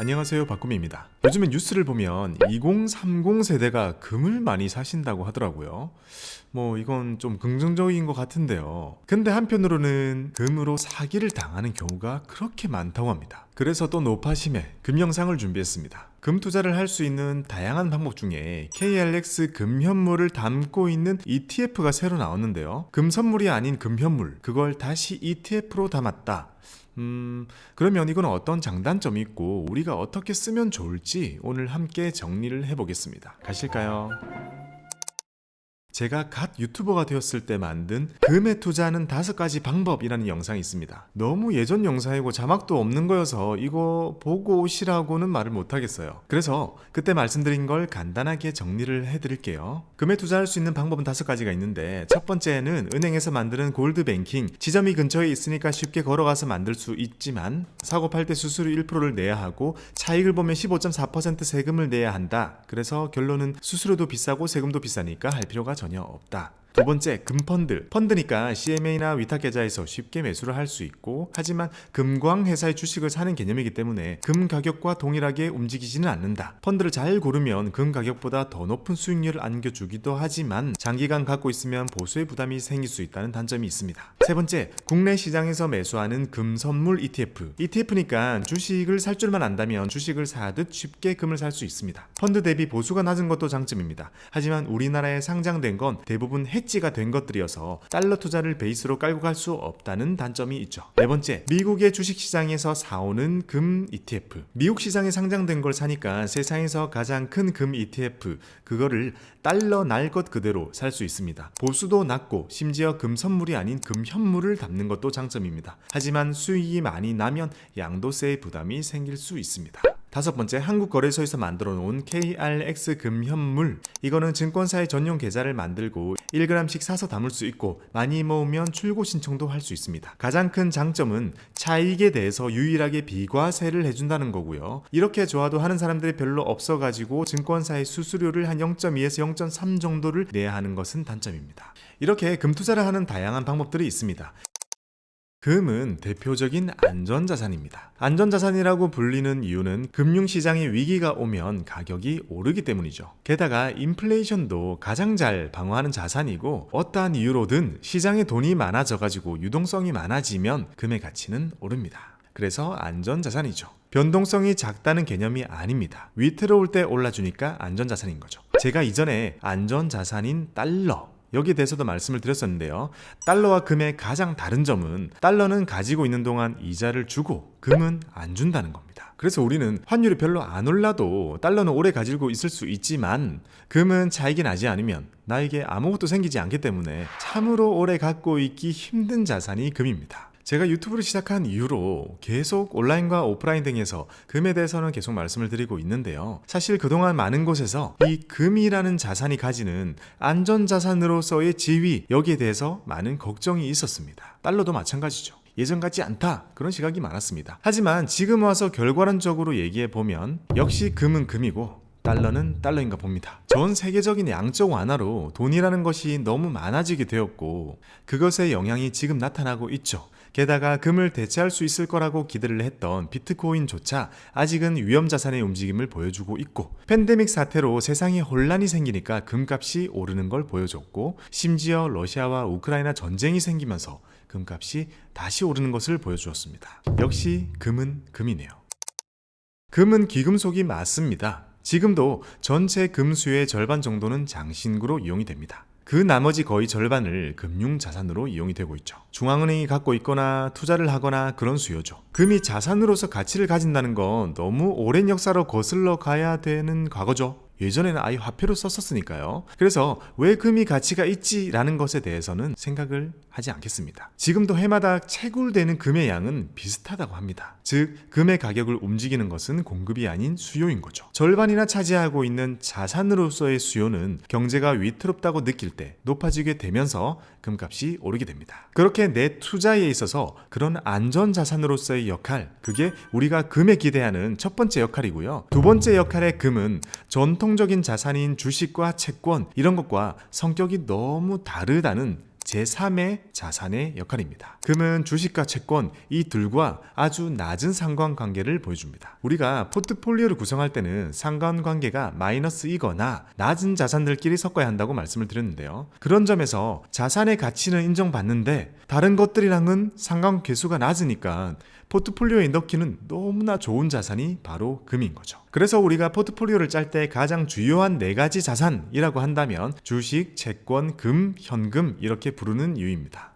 안녕하세요 박구미입니다. 요즘에 뉴스를 보면 2030 세대가 금을 많이 사신다고 하더라고요. 뭐 이건 좀 긍정적인 것 같은데요. 근데 한편으로는 금으로 사기를 당하는 경우가 그렇게 많다고 합니다. 그래서 또 노파심에 금 영상을 준비했습니다. 금 투자를 할 수 있는 다양한 방법 중에 KRX 금 현물을 담고 있는 ETF가 새로 나왔는데요. 금 선물이 아닌 금 현물, 그걸 다시 ETF로 담았다. 음, 그러면 이건 어떤 장단점이 있고 우리가 어떻게 쓰면 좋을지 오늘 함께 정리를 해보겠습니다. 가실까요? 제가 갓 유튜버가 되었을 때 만든 금에 투자하는 다섯 가지 방법이라는 영상이 있습니다. 너무 예전 영상이고 자막도 없는 거여서 이거 보고 오시라고는 말을 못 하겠어요. 그래서 그때 말씀드린 걸 간단하게 정리를 해드릴게요. 금에 투자할 수 있는 방법은 다섯 가지가 있는데 첫 번째는 은행에서 만드는 골드 뱅킹 지점이 근처에 있으니까 쉽게 걸어가서 만들 수 있지만 사고 팔 때 수수료 1%를 내야 하고 차익을 보면 15.4% 세금을 내야 한다. 그래서 결론은 수수료도 비싸고 세금도 비싸니까 할 필요가 전혀 없다. 두 번째, 금펀드. 펀드니까 CMA나 위탁 계좌에서 쉽게 매수를 할 수 있고, 하지만 금광 회사의 주식을 사는 개념이기 때문에 금 가격과 동일하게 움직이지는 않는다. 펀드를 잘 고르면 금 가격보다 더 높은 수익률을 안겨주기도 하지만 장기간 갖고 있으면 보수의 부담이 생길 수 있다는 단점이 있습니다. 세 번째, 국내 시장에서 매수하는 금 선물 ETF. ETF니까 주식을 살 줄만 안다면 주식을 사듯 쉽게 금을 살 수 있습니다. 펀드 대비 보수가 낮은 것도 장점입니다. 하지만 우리나라에 상장된 건 대부분 해 지가 된 것들이어서 달러 투자를 베이스로 깔고 갈 수 없다는 단점이 있죠. 네 번째, 미국의 주식 시장에서 사오는 금 ETF. 미국 시장에 상장된 걸 사니까 세상에서 가장 큰 금 ETF 그거를 달러 날 것 그대로 살 수 있습니다. 보수도 낮고 심지어 금 선물이 아닌 금 현물을 담는 것도 장점입니다. 하지만 수익이 많이 나면 양도세의 부담이 생길 수 있습니다. 다섯 번째, 한국 거래소에서 만들어 놓은 KRX 금현물. 이거는 증권사의 전용 계좌를 만들고 1g씩 사서 담을 수 있고 많이 모으면 출고 신청도 할 수 있습니다. 가장 큰 장점은 차익에 대해서 유일하게 비과세를 해준다는 거고요. 이렇게 좋아도 하는 사람들이 별로 없어가지고 증권사의 수수료를 한 0.2에서 0.3 정도를 내야 하는 것은 단점입니다. 이렇게 금 투자를 하는 다양한 방법들이 있습니다. 금은 대표적인 안전자산입니다. 안전자산이라고 불리는 이유는 금융시장에 위기가 오면 가격이 오르기 때문이죠. 게다가 인플레이션도 가장 잘 방어하는 자산이고 어떠한 이유로든 시장에 돈이 많아져가지고 유동성이 많아지면 금의 가치는 오릅니다. 그래서 안전자산이죠. 변동성이 작다는 개념이 아닙니다. 위태로울 때 올라주니까 안전자산인 거죠. 제가 이전에 안전자산인 달러 여기에 대해서도 말씀을 드렸었는데요. 달러와 금의 가장 다른 점은 달러는 가지고 있는 동안 이자를 주고 금은 안 준다는 겁니다. 그래서 우리는 환율이 별로 안 올라도 달러는 오래 가지고 있을 수 있지만 금은 차익이 나지 않으면 나에게 아무것도 생기지 않기 때문에 참으로 오래 갖고 있기 힘든 자산이 금입니다. 제가 유튜브를 시작한 이후로 계속 온라인과 오프라인 등에서 금에 대해서는 계속 말씀을 드리고 있는데요. 사실 그동안 많은 곳에서 이 금이라는 자산이 가지는 안전자산으로서의 지위, 여기에 대해서 많은 걱정이 있었습니다. 달러도 마찬가지죠. 예전 같지 않다 그런 시각이 많았습니다. 하지만 지금 와서 결과론적으로 얘기해 보면 역시 금은 금이고 달러는 달러인가 봅니다. 전 세계적인 양적 완화로 돈이라는 것이 너무 많아지게 되었고 그것의 영향이 지금 나타나고 있죠. 게다가 금을 대체할 수 있을 거라고 기대를 했던 비트코인조차 아직은 위험 자산의 움직임을 보여주고 있고 팬데믹 사태로 세상에 혼란이 생기니까 금값이 오르는 걸 보여줬고 심지어 러시아와 우크라이나 전쟁이 생기면서 금값이 다시 오르는 것을 보여주었습니다. 역시 금은 금이네요. 금은 귀금속이 맞습니다. 지금도 전체 금수의 절반 정도는 장신구로 이용이 됩니다. 그 나머지 거의 절반을 금융 자산으로 이용이 되고 있죠. 중앙은행이 갖고 있거나 투자를 하거나 그런 수요죠. 금이 자산으로서 가치를 가진다는 건 너무 오랜 역사로 거슬러 가야 되는 과거죠. 예전에는 아예 화폐로 썼었으니까요. 그래서 왜 금이 가치가 있지라는 것에 대해서는 생각을 하지 않겠습니다. 지금도 해마다 채굴되는 금의 양은 비슷하다고 합니다. 즉, 금의 가격을 움직이는 것은 공급이 아닌 수요인 거죠. 절반이나 차지하고 있는 자산으로서의 수요는 경제가 위태롭다고 느낄 때 높아지게 되면서 금값이 오르게 됩니다. 그렇게 내 투자에 있어서 그런 안전 자산으로서의 역할, 그게 우리가 금에 기대하는 첫 번째 역할이고요. 두 번째 역할의 금은 전통 적인 자산인 주식과 채권 이런 것과 성격이 너무 다르다는 제3의 자산의 역할입니다. 금은 주식과 채권 이 둘과 아주 낮은 상관관계를 보여줍니다. 우리가 포트폴리오를 구성할 때는 상관관계가 마이너스이거나 낮은 자산들끼리 섞어야 한다고 말씀을 드렸는데요. 그런 점에서 자산의 가치는 인정받는데 다른 것들이랑은 상관계수가 낮으니까 포트폴리오에 넣기는 너무나 좋은 자산이 바로 금인 거죠. 그래서 우리가 포트폴리오를 짤 때 가장 주요한 네 가지 자산이라고 한다면 주식, 채권, 금, 현금 이렇게 부르는 이유입니다.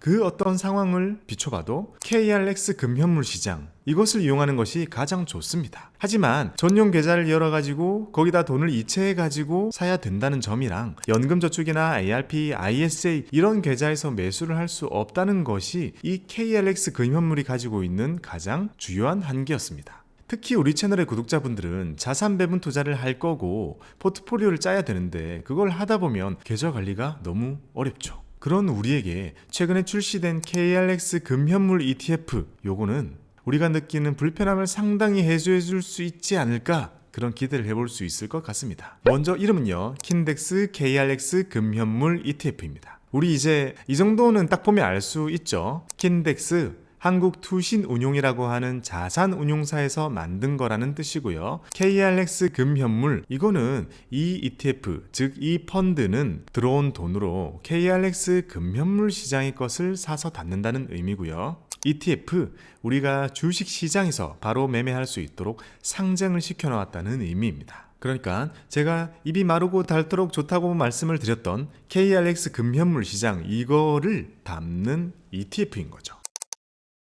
그 어떤 상황을 비춰봐도 KRX 금현물 시장 이것을 이용하는 것이 가장 좋습니다. 하지만 전용 계좌를 열어가지고 거기다 돈을 이체해가지고 사야 된다는 점이랑 연금저축이나 ARP, ISA 이런 계좌에서 매수를 할 수 없다는 것이 이 KRX 금현물이 가지고 있는 가장 주요한 한계였습니다. 특히 우리 채널의 구독자분들은 자산 배분 투자를 할 거고 포트폴리오를 짜야 되는데 그걸 하다 보면 계좌 관리가 너무 어렵죠. 그런 우리에게 최근에 출시된 KRX 금현물 ETF 요거는 우리가 느끼는 불편함을 상당히 해소해 줄 수 있지 않을까 그런 기대를 해볼 수 있을 것 같습니다. 먼저 이름은요. 킨덱스 KRX 금현물 ETF입니다. 우리 이제 이 정도는 딱 보면 알 수 있죠. 킨덱스 한국 투신 운용이라고 하는 자산 운용사에서 만든 거라는 뜻이고요. KRX 금현물 이거는 이 ETF 즉 이 펀드는 들어온 돈으로 KRX 금현물 시장의 것을 사서 받는다는 의미고요. ETF 우리가 주식 시장에서 바로 매매할 수 있도록 상장을 시켜 놓았다는 의미입니다. 그러니까 제가 입이 마르고 닳도록 좋다고 말씀을 드렸던 KRX 금현물 시장 이거를 담는 ETF인 거죠.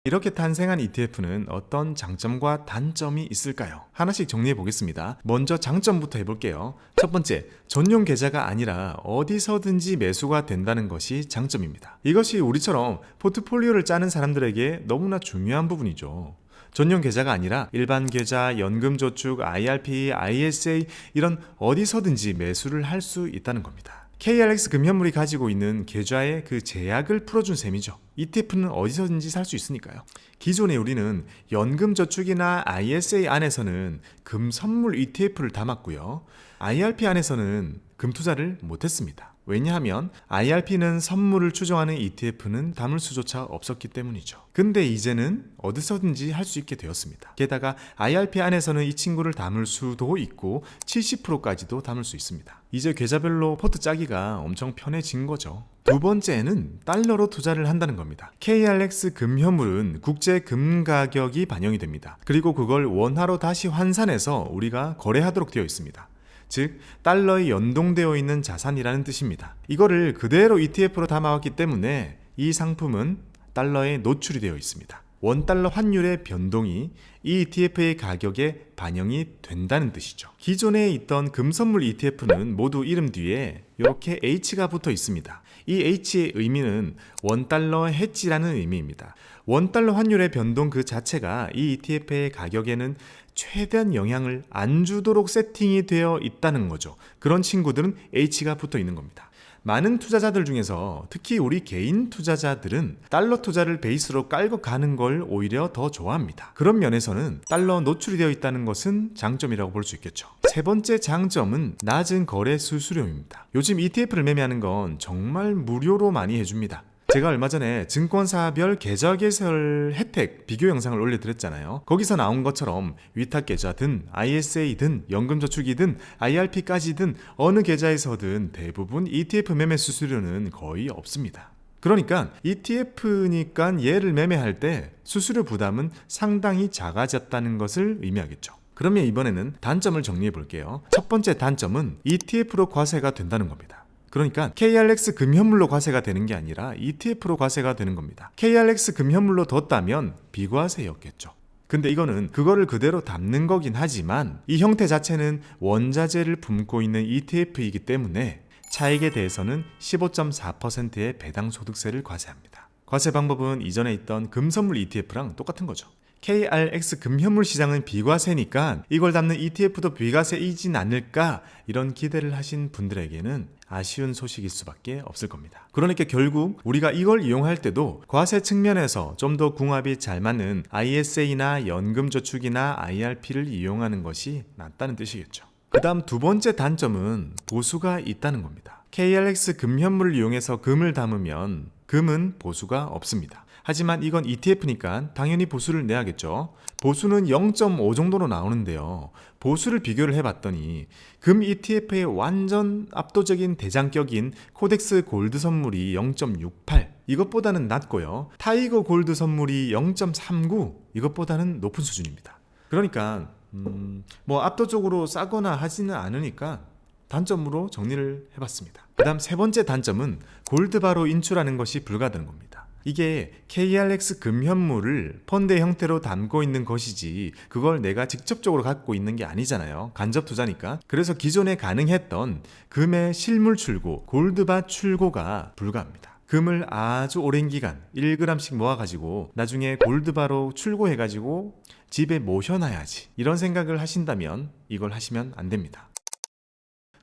이렇게 탄생한 ETF는 어떤 장점과 단점이 있을까요? 하나씩 정리해 보겠습니다. 먼저 장점부터 해볼게요. 첫 번째, 전용 계좌가 아니라 어디서든지 매수가 된다는 것이 장점입니다. 이것이 우리처럼 포트폴리오를 짜는 사람들에게 너무나 중요한 부분이죠. 전용 계좌가 아니라 일반 계좌, 연금저축, IRP, ISA 이런 어디서든지 매수를 할 수 있다는 겁니다. KRX 금현물이 가지고 있는 계좌의 그 제약을 풀어준 셈이죠. ETF는 어디서든지 살 수 있으니까요. 기존에 우리는 연금저축이나 ISA 안에서는 금 선물 ETF를 담았고요. IRP 안에서는 금 투자를 못했습니다. 왜냐하면 IRP는 선물을 추정하는 ETF는 담을 수조차 없었기 때문이죠. 근데 이제는 어디서든지 할 수 있게 되었습니다. 게다가 IRP 안에서는 이 친구를 담을 수도 있고 70%까지도 담을 수 있습니다. 이제 계좌별로 포트 짜기가 엄청 편해진 거죠. 두 번째는 달러로 투자를 한다는 겁니다. KRX 금현물은 국제 금 가격이 반영이 됩니다. 그리고 그걸 원화로 다시 환산해서 우리가 거래하도록 되어 있습니다. 즉 달러에 연동되어 있는 자산이라는 뜻입니다. 이거를 그대로 ETF로 담아왔기 때문에 이 상품은 달러에 노출이 되어 있습니다. 원달러 환율의 변동이 이 ETF의 가격에 반영이 된다는 뜻이죠. 기존에 있던 금선물 ETF는 모두 이름 뒤에 이렇게 H가 붙어 있습니다. 이 H의 의미는 원달러 해지라는 의미입니다. 원달러 환율의 변동 그 자체가 이 ETF의 가격에는 최대한 영향을 안 주도록 세팅이 되어 있다는 거죠. 그런 친구들은 H가 붙어 있는 겁니다. 많은 투자자들 중에서 특히 우리 개인 투자자들은 달러 투자를 베이스로 깔고 가는 걸 오히려 더 좋아합니다. 그런 면에서는 달러 노출이 되어 있다는 것은 장점이라고 볼 수 있겠죠. 세 번째 장점은 낮은 거래 수수료입니다. 요즘 ETF를 매매하는 건 정말 무료로 많이 해줍니다. 제가 얼마 전에 증권사별 계좌 개설 혜택 비교 영상을 올려드렸잖아요. 거기서 나온 것처럼 위탁 계좌든 ISA든 연금저축이든 IRP까지든 어느 계좌에서든 대부분 ETF 매매 수수료는 거의 없습니다. 그러니까 ETF니까 얘를 매매할 때 수수료 부담은 상당히 작아졌다는 것을 의미하겠죠. 그러면 이번에는 단점을 정리해 볼게요. 첫 번째 단점은 ETF로 과세가 된다는 겁니다. 그러니까 KRX 금현물로 과세가 되는 게 아니라 ETF로 과세가 되는 겁니다. KRX 금현물로 뒀다면 비과세였겠죠. 근데 이거는 그거를 그대로 담는 거긴 하지만 이 형태 자체는 원자재를 품고 있는 ETF이기 때문에 차익에 대해서는 15.4%의 배당 소득세를 과세합니다. 과세 방법은 이전에 있던 금선물 ETF랑 똑같은 거죠. KRX 금현물 시장은 비과세니까 이걸 담는 ETF도 비과세이진 않을까 이런 기대를 하신 분들에게는 아쉬운 소식일 수밖에 없을 겁니다. 그러니까 결국 우리가 이걸 이용할 때도 과세 측면에서 좀 더 궁합이 잘 맞는 ISA나 연금저축이나 IRP를 이용하는 것이 낫다는 뜻이겠죠. 그 다음 두 번째 단점은 보수가 있다는 겁니다. KRX 금현물을 이용해서 금을 담으면 금은 보수가 없습니다. 하지만 이건 ETF니까 당연히 보수를 내야겠죠. 보수는 0.5 정도로 나오는데요. 보수를 비교를 해봤더니 금 ETF의 완전 압도적인 대장격인 코덱스 골드 선물이 0.68 이것보다는 낮고요. 타이거 골드 선물이 0.39 이것보다는 높은 수준입니다. 그러니까 음, 뭐 압도적으로 싸거나 하지는 않으니까 단점으로 정리를 해봤습니다. 그 다음 세 번째 단점은 골드바로 인출하는 것이 불가능한 겁니다. 이게 KRX 금현물을 펀드 형태로 담고 있는 것이지 그걸 내가 직접적으로 갖고 있는 게 아니잖아요. 간접 투자니까. 그래서 기존에 가능했던 금의 실물 출고, 골드바 출고가 불가합니다. 금을 아주 오랜 기간 1g씩 모아가지고 나중에 골드바로 출고해가지고 집에 모셔놔야지 이런 생각을 하신다면 이걸 하시면 안 됩니다.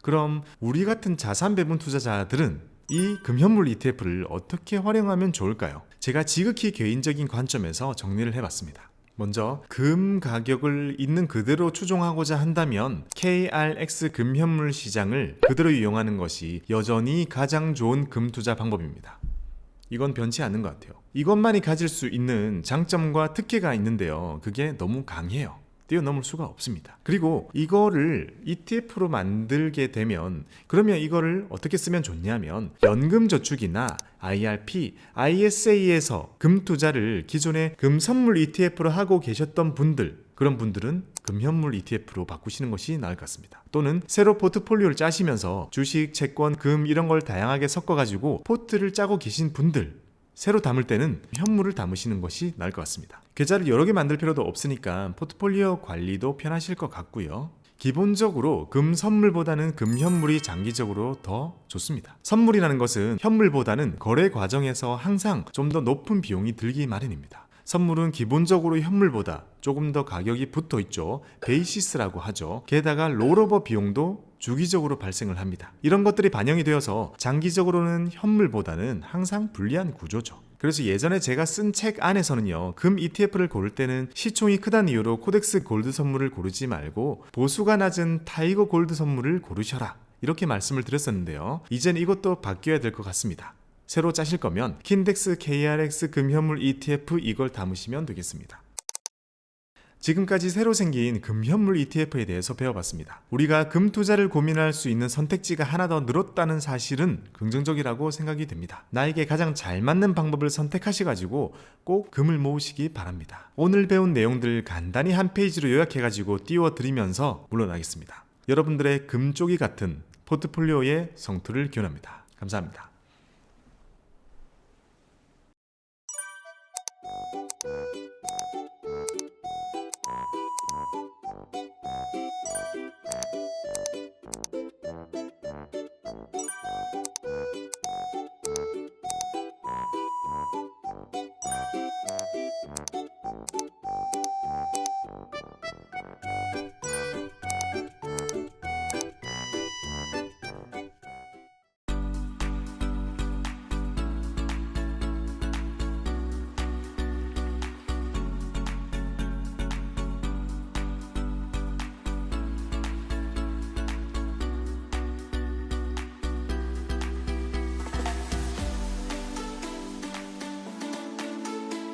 그럼 우리 같은 자산 배분 투자자들은 이 금현물 ETF를 어떻게 활용하면 좋을까요? 제가 지극히 개인적인 관점에서 정리를 해봤습니다. 먼저 금 가격을 있는 그대로 추종하고자 한다면 KRX 금현물 시장을 그대로 이용하는 것이 여전히 가장 좋은 금 투자 방법입니다. 이건 변치 않는 것 같아요. 이것만이 가질 수 있는 장점과 특혜가 있는데요. 그게 너무 강해요. 뛰어넘을 수가 없습니다. 그리고 이거를 ETF로 만들게 되면 그러면 이거를 어떻게 쓰면 좋냐면 연금저축이나 IRP, ISA에서 금 투자를 기존에 금 선물 ETF로 하고 계셨던 분들 그런 분들은 금현물 ETF로 바꾸시는 것이 나을 것 같습니다. 또는 새로 포트폴리오를 짜시면서 주식, 채권, 금 이런 걸 다양하게 섞어가지고 포트를 짜고 계신 분들 새로 담을 때는 현물을 담으시는 것이 나을 것 같습니다. 계좌를 여러 개 만들 필요도 없으니까 포트폴리오 관리도 편하실 것 같고요. 기본적으로 금 선물보다는 금 현물이 장기적으로 더 좋습니다. 선물이라는 것은 현물보다는 거래 과정에서 항상 좀 더 높은 비용이 들기 마련입니다. 선물은 기본적으로 현물보다 조금 더 가격이 붙어 있죠. 베이시스라고 하죠. 게다가 롤오버 비용도 주기적으로 발생을 합니다. 이런 것들이 반영이 되어서 장기적으로는 현물보다는 항상 불리한 구조죠. 그래서 예전에 제가 쓴 책 안에서는요, 금 ETF를 고를 때는 시총이 크다는 이유로 코덱스 골드 선물을 고르지 말고 보수가 낮은 타이거 골드 선물을 고르셔라. 이렇게 말씀을 드렸었는데요. 이젠 이것도 바뀌어야 될 것 같습니다. 새로 짜실 거면 킨덱스 KRX 금현물 ETF 이걸 담으시면 되겠습니다. 지금까지 새로 생긴 금현물 ETF에 대해서 배워봤습니다. 우리가 금 투자를 고민할 수 있는 선택지가 하나 더 늘었다는 사실은 긍정적이라고 생각이 됩니다. 나에게 가장 잘 맞는 방법을 선택하셔가지고 꼭 금을 모으시기 바랍니다. 오늘 배운 내용들 간단히 한 페이지로 요약해가지고 띄워드리면서 물러나겠습니다. 여러분들의 금쪽이 같은 포트폴리오의 성투를 기원합니다. 감사합니다.